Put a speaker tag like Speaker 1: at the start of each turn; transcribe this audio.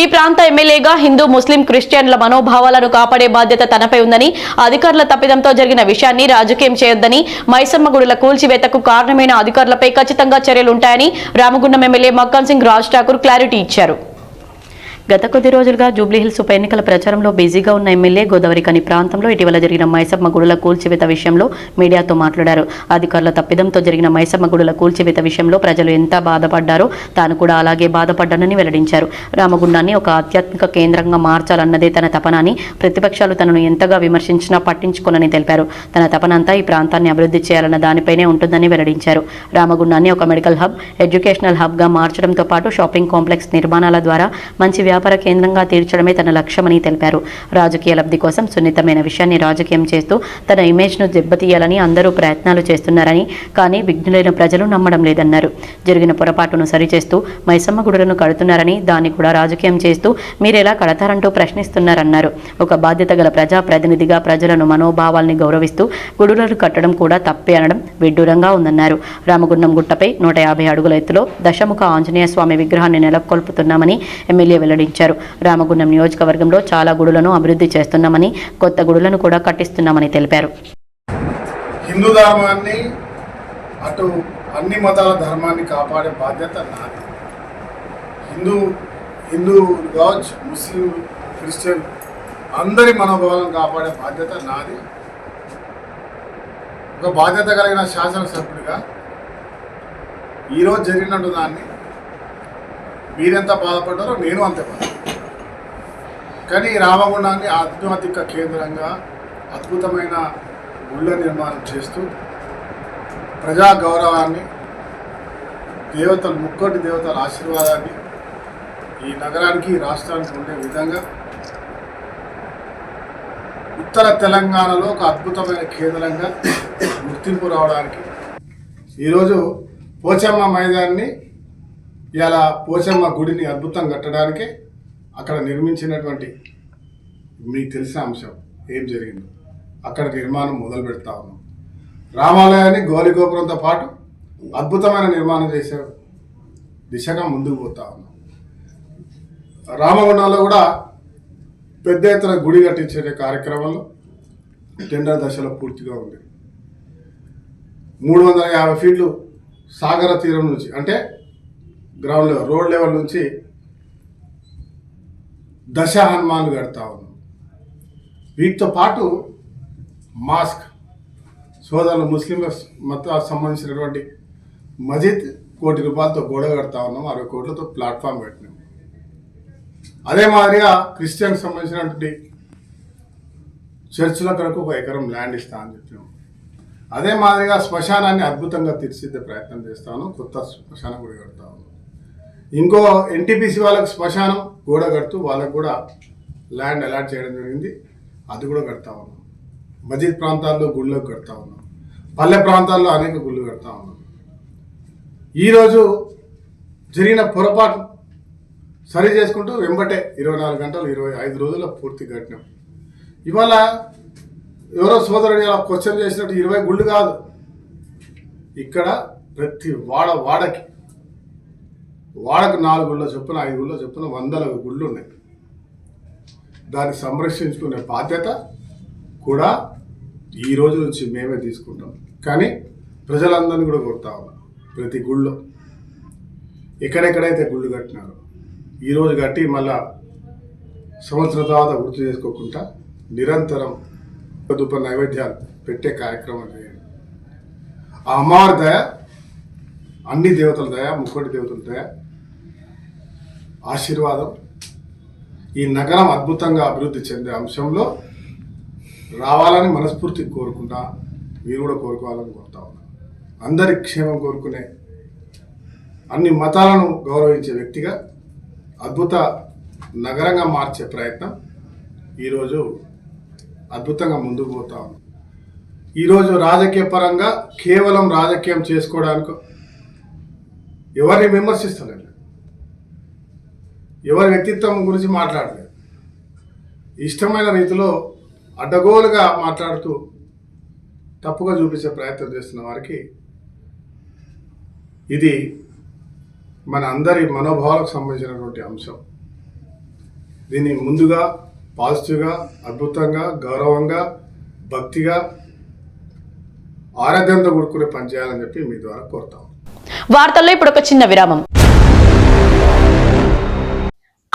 Speaker 1: ఈ ప్రాంత ఎమ్మెల్యేగా హిందూ ముస్లిం క్రిస్టియన్ల మనోభావాలను కాపాడే బాధ్యత తనపై ఉందని అధికారుల తప్పిదంతో జరిగిన విషయాన్ని రాజకీయం చేయొద్దని మైసమ్మ గుడుల కూల్చివేతకు కారణమైన అధికారులపై ఖచ్చితంగా చర్యలుంటాయని రామగుండం ఎమ్మెల్యే మక్కన్ సింగ్ రాజ్ ఠాకూర్ క్లారిటీ ఇచ్చారు. గత కొద్ది రోజులుగా జూబ్లీహిల్స్ ఉప ఎన్నికల ప్రచారంలో బిజీగా ఉన్న ఎమ్మెల్యే గోదావరి కని ప్రాంతంలో ఇటీవల జరిగిన మైసమ్మ గుడుల కూల్చివేత విషయంలో మీడియాతో మాట్లాడారు. అధికారుల తప్పిదంతో జరిగిన మైసమ్మ గుడుల కూల్చివేత విషయంలో ప్రజలు ఎంత బాధపడ్డారో తాను కూడా అలాగే బాధపడ్డానని వెల్లడించారు. రామగుండాన్ని ఒక ఆధ్యాత్మిక కేంద్రంగా మార్చాలన్నదే తన తపనని ప్రతిపక్షాలు తనను ఎంతగా విమర్శించినా పట్టించుకోనని తెలిపారు. తన తపనంతా ఈ ప్రాంతాన్ని అభివృద్ధి చేయాలన్న దానిపైనే ఉంటుందని వెల్లడించారు. రామగుండాన్ని ఒక మెడికల్ హబ్ ఎడ్యుకేషనల్ హబ్గా మార్చడంతో పాటు షాపింగ్ కాంప్లెక్స్ నిర్మాణాల ద్వారా మంచి వ్యాపార కేంద్రంగా తీర్చడమే తన లక్ష్యమని తెలిపారు. రాజకీయ లబ్ధి కోసం సున్నితమైన విషయాన్ని రాజకీయం చేస్తూ తన ఇమేజ్ను దెబ్బతీయాలని అందరూ ప్రయత్నాలు చేస్తున్నారని కానీ విఘ్నులైన ప్రజలు నమ్మడం లేదన్నారు. జరిగిన పొరపాటును సరిచేస్తూ మైసమ్మ గుడులను కడుతున్నారని దాన్ని కూడా రాజకీయం చేస్తూ మీరెలా కడతారంటూ ప్రశ్నిస్తున్నారన్నారు. ఒక బాధ్యత గల ప్రజా ప్రతినిధిగా ప్రజలను మనోభావాల్ని గౌరవిస్తూ గుడులను కట్టడం కూడా తప్పే అనడం విడ్డూరంగా ఉందన్నారు. రామగుండం గుట్టపై నూట యాభై అడుగుల ఎత్తులో దశముఖ ఆంజనేయ స్వామి విగ్రహాన్ని నెలకొల్పుతున్నామని ఎమ్మెల్యే వెల్లడించారు. రామగుండం నియోజకవర్గంలో చాలా గుడులను అభివృద్ధి చేస్తున్నామని కొత్త గుడులను కూడా కట్టిస్తున్నామని తెలిపారు.
Speaker 2: హిందూ ధర్మాన్ని అటు అన్ని మతాల ధర్మాన్ని కాపాడే బాధ్యత నాది. హిందూ హిందూ కావచ్చు ముస్లిం క్రిస్టియన్ అందరి మనోభావాలను కాపాడే బాధ్యత నాది. ఒక బాధ్యత కలిగిన శాసనసభ్యుడిగా ఈరోజు జరిగినట్టు దాన్ని మీరెంత బాధపడ్డారో నేను అంతే బాధపడ్డాను. కానీ ఈ రామగుండాన్ని ఆధ్యాత్మిక కేంద్రంగా అద్భుతమైన గుళ్ళ నిర్మాణం చేస్తూ ప్రజా గౌరవాన్ని దేవతలు ముక్కోటి దేవతల ఆశీర్వాదాన్ని ఈ నగరానికి రాష్ట్రానికి ఉండే విధంగా ఉత్తర తెలంగాణలో ఒక అద్భుతమైన కేంద్రంగా గుర్తింపు రావడానికి ఈరోజు పోచమ్మ మైదాన్ని ఇలా పోచమ్మ గుడిని అద్భుతం కట్టడానికి అక్కడ నిర్మించినటువంటి మీకు తెలిసిన అంశం ఏం జరిగింది. అక్కడ నిర్మాణం మొదలు పెడతా ఉన్నాం. రామాలయాన్ని గోలి గోపురంతో పాటు అద్భుతమైన నిర్మాణం చేసే దిశగా ముందుకు పోతా ఉన్నాం. రామగుండంలో కూడా పెద్ద ఎత్తున గుడి కట్టించే కార్యక్రమంలో టెండర్ దశలో పూర్తిగా ఉంది. మూడు వందల యాభై ఫీట్లు సాగర తీరం నుంచి అంటే గ్రౌండ్ లెవెల్ రోడ్ లెవెల్ నుంచి దశ హనుమాన్లు కడతా ఉన్నాం. వీటితో పాటు మాస్క్ సోదరులు ముస్లింల మతాలకు సంబంధించినటువంటి మజిద్ కోటి రూపాయలతో గోడ కడతా ఉన్నాం అరవై కోట్లతో ప్లాట్ఫామ్ పెట్టినాం. అదే మాదిరిగా క్రిస్టియన్ సంబంధించినటువంటి చర్చిల కొరకు ఒక ఎకరం ల్యాండ్ ఇస్తా అని చెప్పినాం. అదే మాదిరిగా శ్మశానాన్ని అద్భుతంగా తీర్చిదే ప్రయత్నం చేస్తాను కొత్త శ్మశానం కూడా కడతా ఉన్నాం. ఇంకో ఎన్టీపీసీ వాళ్ళకి శ్మశానం గోడ కడుతూ వాళ్ళకు కూడా ల్యాండ్ అలాట్ చేయడం జరిగింది. అది కూడా కడతా ఉన్నాం. మజీద్ ప్రాంతాల్లో గుళ్ళకు కడతా ఉన్నాం. పల్లె ప్రాంతాల్లో అనేక గుళ్ళు కడతా ఉన్నాం. ఈరోజు జరిగిన పొరపాటు సరి చేసుకుంటూ వెంబటే ఇరవై నాలుగు గంటలు ఇరవై ఐదు రోజుల పూర్తి కట్టినాం. ఇవాళ ఎవరో సోదరుడు ఇలా క్వశ్చన్ చేసినట్టు ఇరవై గుళ్ళు కాదు. ఇక్కడ ప్రతి వాడ వాడకి వాడకు నాలుగు గుళ్ళ చొప్పున ఐదు గుళ్ళ చొప్పున వందల గుళ్ళు ఉన్నాయి. దాన్ని సంరక్షించుకునే బాధ్యత కూడా ఈ రోజు నుంచి మేమే తీసుకుంటాం. కానీ ప్రజలందరినీ కూడా కొడతా ఉన్నాం ప్రతి గుళ్ళో. ఎక్కడెక్కడైతే గుళ్ళు కట్టినారో ఈరోజు కట్టి మళ్ళా సంవత్సరం తర్వాత గుర్తు చేసుకోకుండా నిరంతరం దుప్ప నైవేద్యాలు పెట్టే కార్యక్రమం చేయండి. ఆ అమ్మవారి దయ అన్ని దేవతల దయ ముక్కోటి దేవతల దయ ఆశీర్వాదం. ఈ నగరం అద్భుతంగా అభివృద్ధి చెందే అంశంలో రావాలని మనస్ఫూర్తి కోరుకుంటా మీరు కూడా కోరుకోవాలని కోరుతా ఉన్నా. అందరి క్షేమం కోరుకునే అన్ని మతాలను గౌరవించే వ్యక్తిగా అద్భుత నగరంగా మార్చే ప్రయత్నం ఈరోజు అద్భుతంగా ముందుకు పోతా ఉంది. ఈరోజు రాజకీయ పరంగా కేవలం రాజకీయం చేసుకోవడానికి ఎవరిని విమర్శిస్తలేదు ఎవరి వ్యక్తిత్వం గురించి మాట్లాడలేదు. ఇష్టమైన రీతిలో అడ్డగోలుగా మాట్లాడుతూ తప్పుగా చూపించే ప్రయత్నం చేస్తున్న వారికి ఇది మన అందరి మనోభావాలకు సంబంధించినటువంటి అంశం. దీన్ని ముందుగా పాజిటివ్గా అద్భుతంగా గౌరవంగా భక్తిగా ఆరాధ్యంతో కూడుకునే పని చేయాలని చెప్పి మీ ద్వారా కోరుతాం.
Speaker 1: వార్తల్లో ఇప్పుడు ఒక చిన్న విరామం.